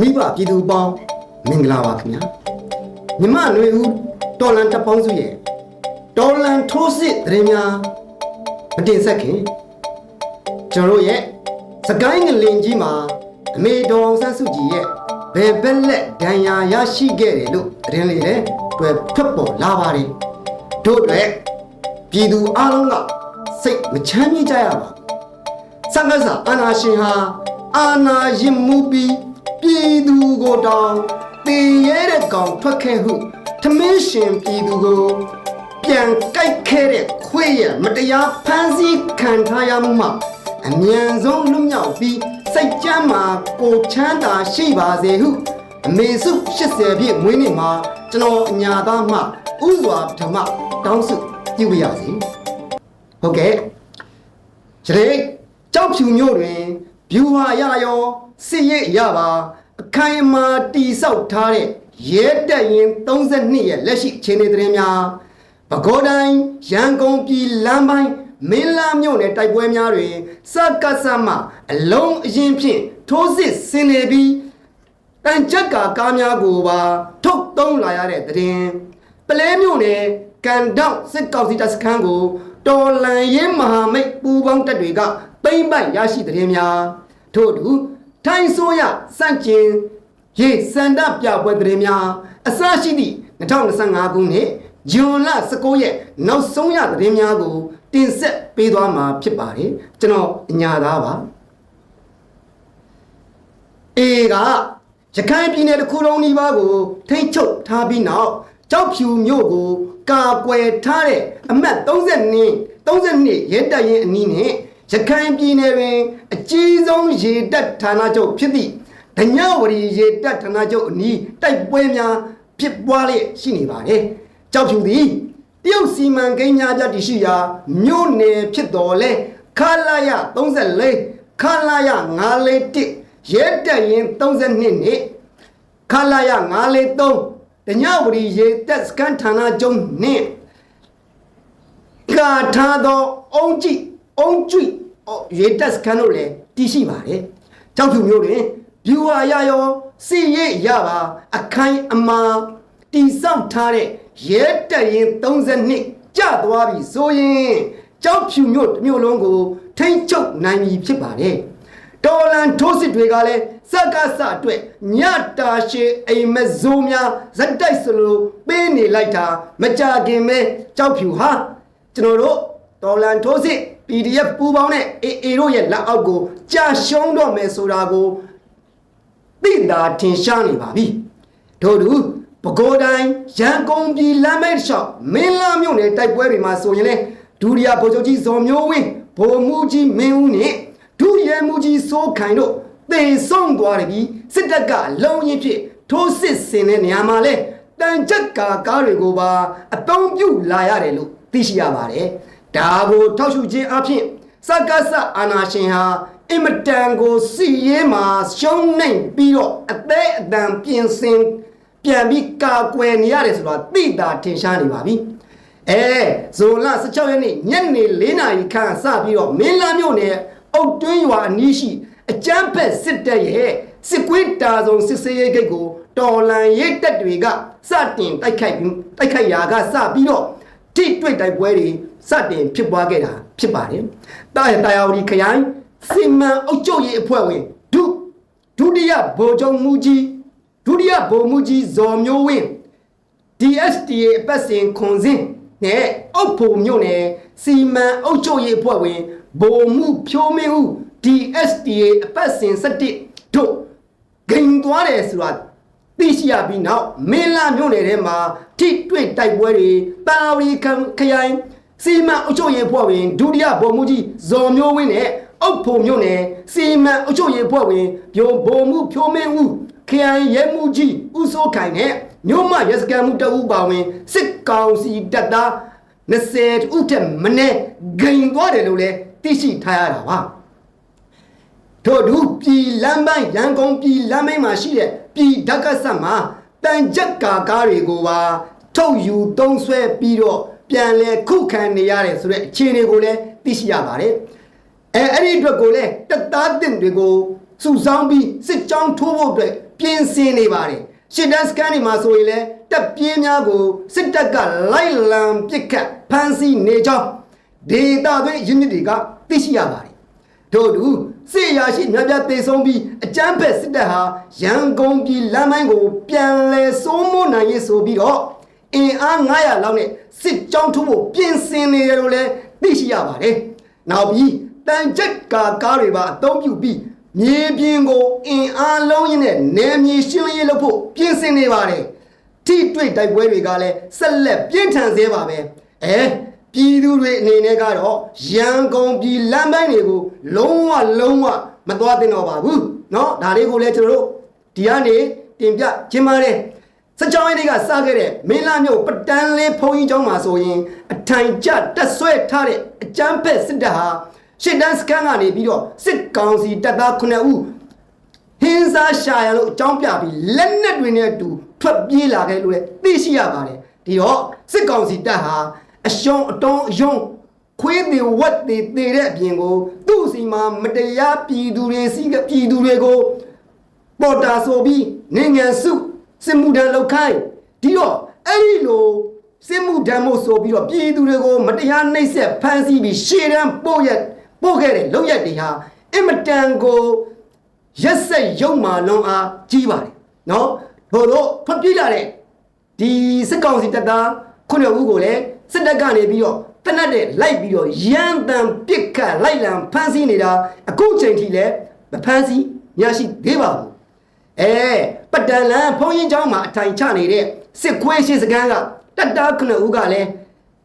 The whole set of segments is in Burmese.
မိဘပြည်သူပေါင်းမင်္ဂလာပါခင်ဗျာမြမနွေဦးတော်လန်တပ်ပေါင်းစုရဲ့တော်လန်ထိုးစစ်တရင်များမတင်ဆက်ခင်ကျွန်တော်တို့ရဲ့စကိုင်းငလင်ကြီးမှာအမေတော်အောင်ဆန်းစုကြည်ရဲ့ဘယ်ဘက်လက်ဒဏ်ရာရရှိခဲ့တယ်လို့တရင်လေးလည်းတွေ့ထွက်ပေါ်လာပါတယ်တို့အတွက်ပြည်သူအလုံးကစိတ်မချမ်းမြေ့ကြရပါဘူးစံကစားအာနာရှင်ဟာအာနာရင်မူပြီး ပြည်သူကိုတောင်းတင်ရဲတဲ့ကောင်ထွက်ခဲ့ဟုထမင်းရှင်ပြည်သူကိုပြန်ကြိုက်ခဲ့တဲ့ခွေးရမတရားဖမ်းဆီးခံထားရမှုမှာအမြန်ဆုံးလွတ်မြောက်ပြီးစိတ်ကြမ်းမှာကိုချမ်းသာရှိပါစေဟုအမေစု80ပြည့်မွေးနေ့မှာကျွန်တော်အညာသားမှဥစွာပထမတောင်းစုပြုပါရစေဟုတ်ကဲ့ယနေ့ကြောက်ဖြူမြို့တွင်ဗျူဟာရရောစစ်ရေးရပါ အခိုင်အမာတီဆောက်ထားတဲ့ရဲတပ်ရင်32ရဲ့လက်ရှိအခြေအနေသတင်းများပဲခူးတိုင်းရန်ကုန်ပြည်လမ်းပိုင်းမင်းလာမြို့နယ်တိုက်ပွဲများတွင်စက္ကစမအလုံးအရင်ဖြင့်ထိုးစစ်ဆင်နေပြီးတန်ချက်ကာကားများကိုပါထုတ်သုံးလာရတဲ့သတင်းပလဲမြို့နယ်ကန်တောက်စစ်ကောက်စီတပ်စခန်းကိုတော်လန်ရင်မဟာမိတ်ပူပေါင်းတပ်တွေကပိမ့်ပိုက်ရရှိတဲ့များထို့အတူ ထိုင်းဆိုရစန့်ကျင်ရေစန္ဒပြပွဲတဲ့များအစရှိသည့်2025ခုနှစ်ဇွန်လ19ရက်နောက်ဆုံးရတဲ့များကို တင်ဆက်ပေးသွားမှာဖြစ်ပါတယ်ကျွန်တော်အညာသားပါအေကရခိုင်ပြည်နယ်တစ်ခုလုံးနီးပါးကိုထိမ့်ချုပ်ထားပြီးနောက်ကြောက်ဖြူမြို့ကို ကာကွယ်ထားတဲ့အမှတ်32 32ရဲတပ်ရင်အနီးနဲ့ ရခိုင်ပြည်နယ်တွင်အကြီးဆုံးရေတပ်ဌာနချုပ်ဖြစ်သည့်ဒညဝရီရေတပ်ဌာနချုပ်အနီးတိုက်ပွဲများဖြစ်ပွားလျက်ရှိနေပါတယ်။ကြောက်ဖြူသည်တရုတ်စီမံကိန်းများပြတည်ရှိရာမြို့နယ်ဖြစ်တော်လဲခလာရ34ခလာရ941ရဲတပ်ရင်32နှစ်ခလာရ943ဒညဝရီရေတပ်စကန်ဌာနချုပ်နှင့်ကာထားသောအုံကြည့် အုံကြည့်ရေတက်စကန်တို့လည်းတည်ရှိပါတယ်။ကြောက်ဖြူမျိုးတွင်ဗျူဟာရရောစီရိရပါအခိုင်အမာတိဆောက်ထားတဲ့ရဲတက်ရင်32ကျသွားပြီဆိုရင်ကြောက်ဖြူမျိုးတစ်မျိုးလုံးကို ထိမ့်ချုပ်နိုင်ပြီဖြစ်ပါတယ်။တော်လန်ထိုးစစ်တွေကလည်းစက္ကစအတွက်ညတာရှည်အိမ်မက်ဇိုးများဇက်တိုက်စလိုပေးနေလိုက်တာမကြခင်ပဲကြောက်ဖြူဟာကျွန်တော်တို့တော်လန်ထိုးစစ် PDF ပူပေါင်းတဲ့ AA တို့ရဲ့လက်အောက်ကိုကြာရှုံးတော့မယ်ဆိုတာကိုသိတာထင်ရှားနေပါပြီတို့လူပဲခူးတိုင်းရန်ကုန်ပြည်လမ်းမဲတစ်လျှောက်မင်းလာမြို့နယ်တိုက်ပွဲတွေမှာဆိုရင်လေဒုတိယဗိုလ်ချုပ်ကြီးဇော်မျိုးဝင်းဗိုလ်မှူးကြီးမင်းဦးနဲ့ဒုရဲမှူးကြီးစိုးခိုင်တို့တေဆုံးသွားတယ်ပြီးစစ်တပ်ကလုံရင်ဖြစ်ထိုးစစ်ဆင်တဲ့နေရာမှာလဲတန်ကြက်ကာကားတွေကိုပါအသုံးပြုလာရတယ်လို့သိရှိရပါတယ်။ ဒါကိုထောက်ရှုခြင်းအဖြစ်စက္ကစအာနာရှင်ဟာအင်မတန်ကိုစီရေးမှာရှုံးနိုင်ပြီးတော့အသေးအတန်ပြင်ဆင်ပြန်ပြီးကာကွယ်နေရတယ်ဆိုတော့သိတာထင်ရှားနေပါပြီ။အဲဇွန်လ16ရက်နေ့ညနေ4နာရီခန့်စပြီးတော့မင်းလာမြို့နယ်အုတ်တွင်းရွာအနီးရှိအကျန်းဖက်စစ်တပ်ရဲ့စစ်ကွေးတာဆောင်စစ်စေးရေးဂိတ်ကိုတော်လန်ရေးတပ်တွေကစတင်တိုက်ခိုက်ပြီးတိုက်ခိုက်ရာကစပြီးတော့ထိတွေ့တိုက်ပွဲတွေ စတင်ဖြစ်ပွားခဲ့တာဖြစ်ပါတယ်။တာရတာယာဝတီခရိုင်စီမံအုပ်ချုပ်ရေးအဖွဲ့ဝင်ဒုဒုတိယဗိုလ်ချုပ်မူကြီးဒုတိယဗိုလ်မှူးကြီးဇော်မျိုးဝင်း DSTA အပတ်စဉ်ခွန်စင်းနဲ့အုပ်ဖို့မြို့နယ်စီမံအုပ်ချုပ်ရေးအဖွဲ့ဝင်ဗိုလ်မှူးဖြိုးမင်းဦး DSTA အပတ်စဉ်17တို့ဂိမ်သွားတယ်ဆိုတာသိရှိရပြီးနောက်မင်းလာမြို့နယ်ထဲမှာထိတွေ့တိုက်ပွဲတွေတာဝရီခခရိုင် စီမံအုပ်ချုပ်ရေးဖွဲ့ဝင်ဒုတိယဗိုလ်မှူးကြီးဇော်မျိုးဝင်းနဲ့အုပ်ဖို့မြို့နယ်စီမံအုပ်ချုပ်ရေးဖွဲ့ဝင်ပြိုဗိုလ်မှူးဖြိုးမင်းဦးခရိုင်ရဲမှူးကြီးဦးစိုးခိုင်နဲ့မြို့မရဲစခန်းမှုတအူပါဝင်စစ်ကောင်စီတပ်သား20ဦးထက်မနည်းဂိမ်သွားတယ်လို့လည်းသိရှိထားရတာပါထို့သူပြည်လမ်းပိုင်းရန်ကုန်ပြည်လမ်းပိုင်းမှာရှိတဲ့ပြည်ဓကဆက်မှာတန်ကြက်ကာကားတွေကိုပါထုတ်ယူသုံးဆွဲပြီးတော့ ပြန်လဲခုခံနေရတယ်ဆိုတဲ့အခြေအနေကိုလည်းသိရှိရပါတယ်အဲအဲ့ဒီအတွက်ကိုလည်းတက်သားတင်တွေကိုစုဆောင်းပြီးစစ်ကြောင်းထိုးဖို့အတွက်ပြင်ဆင်နေပါတယ်ရှစ်တန်းစကန်တွေမှာဆိုရင်လည်းတပ်ပြင်းများကိုစစ်တပ်ကလိုက်လံပစ်ခတ်ဖမ်းဆီးနေကြောင်းဒေတာသွင်းရင်းမြစ်တွေကသိရှိရပါတယ်တို့တူစစ်အရာရှိများပြားတေဆုံးပြီးအကြမ်းဖက်စစ်တပ်ဟာရန်ကုန်ပြည်လမ်းမိုင်းကို ပြန်လည်စိုးမိုးနိုင်ရေးဆိုပြီးတော့ အင်အား900လောက်နဲ့စစ်ကြောင်းထိုးဖို့ပြင်ဆင်နေတယ်လို့လည်းသိရှိရပါတယ်နောက်ပြီးတန်ချက်ကာကားတွေပါအသုံးပြုပြီးမြေပြင်ကိုအင်အားလုံးရင်းနဲ့နယ်မြေရှင်းလင်းရေးလုပ်ဖို့ပြင်ဆင်နေပါတယ်ထိတွေ့တိုက်ပွဲတွေကလည်းဆက်လက်ပြင်းထန်သေးပါပဲအဲပြည်သူတွေအနေနဲ့ကတော့ရန်ကုန်ပြည်လမ်းပိုင်းတွေကိုလုံးဝလုံးဝမသွားသင့်တော့ပါဘူးเนาะဒါလေးကိုလည်းကျွန်တော်တို့ဒီကနေတင်ပြခြင်းပါတယ် စကြောင်းရည်တွေကစခဲ့တဲ့မင်းလာမြို့ပတန်းလေးဖုံကြီးကျောင်းမှာဆိုရင်အထိုင်ကျတက်ဆွဲထားတဲ့အကျန်းဖက်စစ်တပ်ဟာရှစ်တန်းစကန်ကနေပြီးတော့စစ်ကောင်စီတပ်သား9ဦးဟင်းစားရှာရလို့အကြောင်းပြပြီးလက်နက်တွေနဲ့အတူထွက်ပြေးလာခဲ့လို့လည်းသိရှိရပါတယ်ဒီတော့စစ်ကောင်စီတပ်ဟာအရှုံးအတုံးအယုံခွေးတွေဝက်တွေတည်တဲ့အပြင်ကိုသူ့စီမှာမတရားပြည်သူတွေစီကပြည်သူတွေကိုပေါ်တာဆိုပြီးနိုင်ငံစု စစ်မှုထမ်းလောက်ခိုင်းဒီတော့အဲ့ဒီလိုစစ်မှုထမ်းမို့ဆိုပြီးတော့ပြည်သူတွေကိုမတရားနှိပ်စက်ဖမ်းဆီးပြီးရှေ့တန်းပို့ရက်ပို့ခဲ့တဲ့လောက်ရက်တွေဟာအင်မတန်ကိုရက်ဆက်ရုံမာလွန်အားကြီးပါတယ်နော်ဘို့တော့ဖပြေးလာတဲ့ဒီစစ်ကောင်စီတပ်သားခုနှစ်ဦးကိုလည်းစစ်တပ်ကနေပြီးတော့တနတ်တဲ့လိုက်ပြီးတော့ရန်တန်ပစ်ခတ်လိုက်လံဖမ်းဆီးနေတာအခုချိန်ထိလည်းမဖမ်းဆီးရရှိသေးပါဘူး အဲပတန်လန်ဖုံးရင်เจ้าမှာအထိုင်ချနေတဲ့စစ်ခွေးရှိစကန်းကတပ်သားခုနှစ်ဦးကလည်း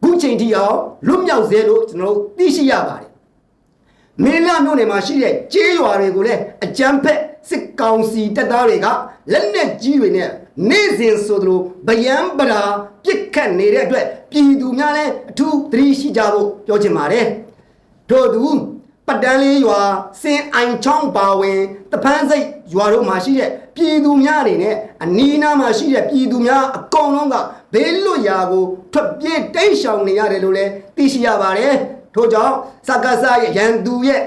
အခုချိန်ထိအောင်လွတ်မြောက်စေလို့ကျွန်တော်တို့သိရှိရပါတယ်မင်းလာမြို့နယ်မှာရှိတဲ့ကျေးရွာတွေကိုလည်းအကြမ်းဖက်စစ်ကောင်စီတပ်သားတွေကလက်နက်ကြီးတွေနဲ့နေ့စဉ်ဆိုသလိုဗယံပရာပြစ်ခတ်နေတဲ့အတွက်ပြည်သူများလည်းအထူးသတိရှိကြဖို့ပြောချင်ပါတယ်တို့သူ ပတန်းလေးရွာစင်အိုင်ချောင်းပါဝင်တပန်းစိတ်ရွာတို့မှာရှိတဲ့ပြည်သူများအနေနဲ့အနီးနားမှာရှိတဲ့ပြည်သူများအကုန်လုံးကဘေးလွတ်ရာကိုထွက်ပြေးတိတ်ရှောင်နေရတယ်လို့လည်းသိရှိရပါတယ်ထို့ကြောင့်စကားစားရဲ့ရန်သူရဲ့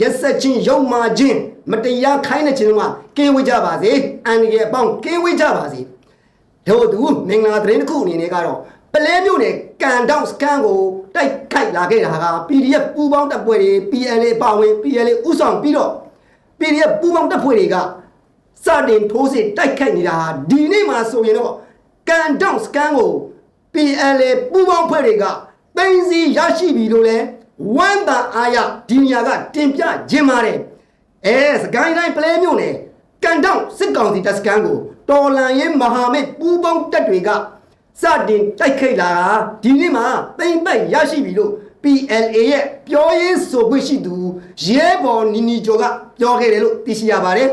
ရက်ဆက်ချင်းရုံမာချင်းမတရားခိုင်းတဲ့ခြင်းကကင်းဝေးကြပါစေအန်ဒီရဲ့အပေါင်းကင်းဝေးကြပါစေတို့သူမင်္ဂလာသတင်းတစ်ခုအနေနဲ့ကတော့ပလဲမျိုးနဲ့ ကန်တောက်စကန်ကိုတိုက်ခိုက်လာခဲ့တာက PDF ပူပေါင်းတပ်ဖွဲ့တွေ PLA ပါဝင် PLA ဥဆောင်ပြီးတော့ PDF ပူပေါင်းတပ်ဖွဲ့တွေကစတင်ထိုးစစ်တိုက်ခိုက်နေတာဟာဒီနေ့မှာဆိုရင်တော့ကန်တောက်စကန်ကို PLA ပူပေါင်းဖွဲ့တွေကသိသိရရှိပြီလို့လဲဝမ်းသာအားရဒီနေရာကတင်ပြခြင်းပါတယ်အဲစကိုင်းတိုင်းပလဲမျိုးနဲ့ကန်တောက်စစ်ကောင်စီတပ်စကန်ကိုတော်လန်ရေးမဟာမိတ်ပူပေါင်းတပ်တွေက စတင်တိုက်ခိုက်လာတာဒီနေ့မှာသိမ့်ပိုက်ရရှိပြီလို့ PLA ရဲ့ပြောရေးဆိုခွင့်ရှိသူရဲဘော်နီနီကျော်ကပြောခဲ့တယ်လို့သိရှိရပါတယ်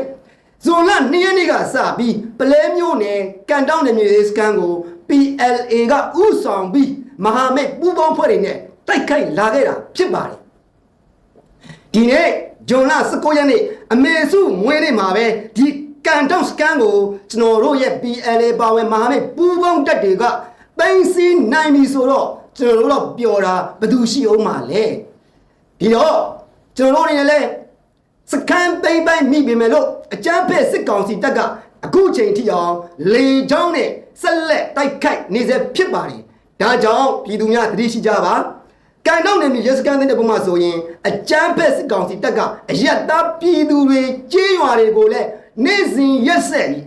ဇွန်လ2ရက်နေ့ကစပြီးပလဲမျိုးနယ်ကန်တောက်နယ်မြေစကန်ကို PLA ကဥဆောင်ပြီးမဟာမိတ်ပူးပေါင်းဖွဲ့တွေနဲ့တိုက်ခိုက်လာခဲ့တာဖြစ်ပါတယ်ဒီနေ့ဂျွန်လ19ရက်နေ့အမေစုမွေးနေ့မှာပဲဒီ ကန်တောက်စကန်ကိုကျွန်တော်တို့ရဲ့ PLA ပါဝင်မဟာမိတ်ပူးပေါင်းတပ်တွေကတိုင်းစီနိုင်ပြီဆိုတော့ကျွန်တော်တို့တော့ပျော်တာဘယ်သူရှိအောင်မှာလဲဒီတော့ကျွန်တော်တို့နေလည်းစကန်သိမ့်ပိုင်းမိပြီမယ်လို့အကြမ်းဖက်စစ်ကောင်စီတပ်ကအခုချိန်ထိအောင်လေချောင်းနဲ့ဆက်လက်တိုက်ခိုက်နေစေဖြစ်ပါတယ်ဒါကြောင့်ပြည်သူများသတိရှိကြပါကန်တော့နေမြေရစကန်တဲ့ပုံမှာဆိုရင်အကြမ်းဖက်စစ်ကောင်စီတပ်ကအယက်သားပြည်သူတွေကြေးရွာတွေကိုလည်း နေ့စဉ်ရက်ဆက်ပြီး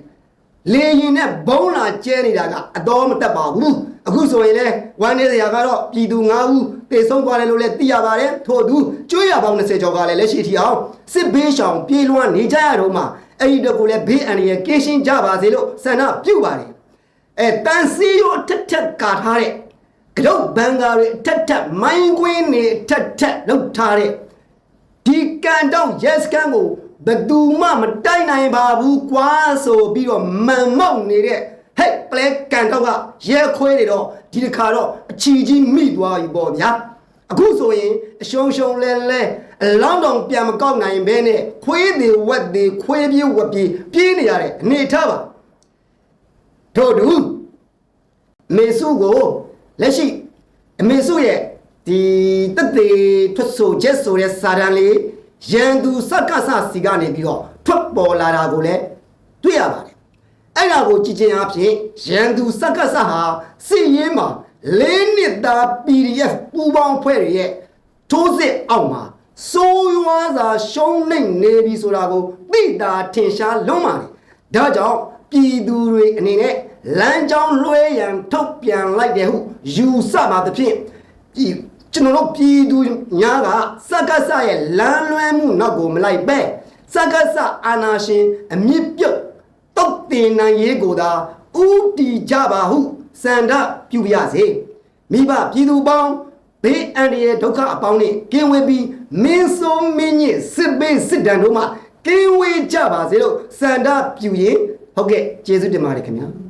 လေရင်နဲ့ဘုံလာကျဲနေတာကအတော်မတက်ပါဘူးအခုဆိုရင်လဲဝမ်းနေစရာကတော့ပြည်သူ9ဦးတေဆုံးသွားတယ်လို့လည်းသိရပါတယ်ထို့သူကျွေးရပေါင်း20ကျော်ကလည်းလက်ရှိထီအောင်စစ်ဘေးရှောင်ပြေးလွှမ်းနေကြရတော့မှအဲ့ဒီတော့ကိုလည်းဘေးအန္တရာယ်ကင်းရှင်းကြပါစေလို့ဆန္ဒပြုပါတယ်အဲတန်စီရောထက်ထက်ကာထားတဲ့ကရုတ်ဘန်ကာတွေအထက်ထက်မိုင်းကွင်းနေအထက်ထက်လောက်ထားတဲ့ဒီကန်တော့ yes ကန်ကို ဘယ်သူမှမတိုက်နိုင်ပါဘူးကွာဆိုပြီးတော့မန်မောက်နေတဲ့ဟဲ့ပလဲကန်တော့ကရဲခွေးတွေတော့ဒီတစ်ခါတော့အချီကြီးမိသွားပြီပေါ့ဗျာအခုဆိုရင်အရှုံးရှုံးလဲလဲအလောင်းတောင်ပြန်မကောက်နိုင်ဘဲနဲ့ခွေးတွေဝက်တွေခွေးပြေးဝက်ပြေးပြေးနေရတဲ့အနေထားပါတို့တူမေစုကိုလက်ရှိအမေစုရဲ့ဒီတက်သေးထွက်ဆိုချက်ဆိုတဲ့စာတန်လေး ရန်သူစက္ကစစီကနေပြီးတော့ထွက်ပေါ်လာတာကိုလည်းတွေ့ရပါတယ်။အဲ့ဒါကိုကြည်ချင်းအဖြစ်ရန်သူစက္ကစဟာစစ်ရေးမှာလေးနှစ်သား PDF ပူးပေါင်းဖွဲ့ရဲ့ထိုးစစ်အောက်မှာစိုးရွားစွာရှုံးနိမ့်နေပြီဆိုတာကိုသိတာထင်ရှားလွန်းပါတယ်။ဒါကြောင့်ပြည်သူတွေအနေနဲ့လမ်းကြောင်းလွှဲရန်ထုတ်ပြန်လိုက်တယ်ဟုယူဆပါသဖြင့်ဒီ ကျွန်တော်တို့ပြည်သူများကစက္ကစရဲ့လမ်းလွှဲမှုနောက်ကိုမလိုက်ပဲစက္ကစအာနာရှင် အမြင့်ပြုတ်တုတ်တင်နိုင်ရေးကိုသာဥတီကြပါဟုစန္ဒပြုပါရစေမိဘပြည်သူပေါင်းဘေးအန္တရာယ်ဒုက္ခအပေါင်းနဲ့ကင်းဝေးပြီးမင်းဆုံးမင်းညစ်စစ်ဘေးစစ်တမ်းတို့မှကင်းဝေးကြပါစေလို့စန္ဒပြုရင်ဟုတ်ကဲ့ကျေးဇူးတင်ပါတယ်ခင်ဗျာ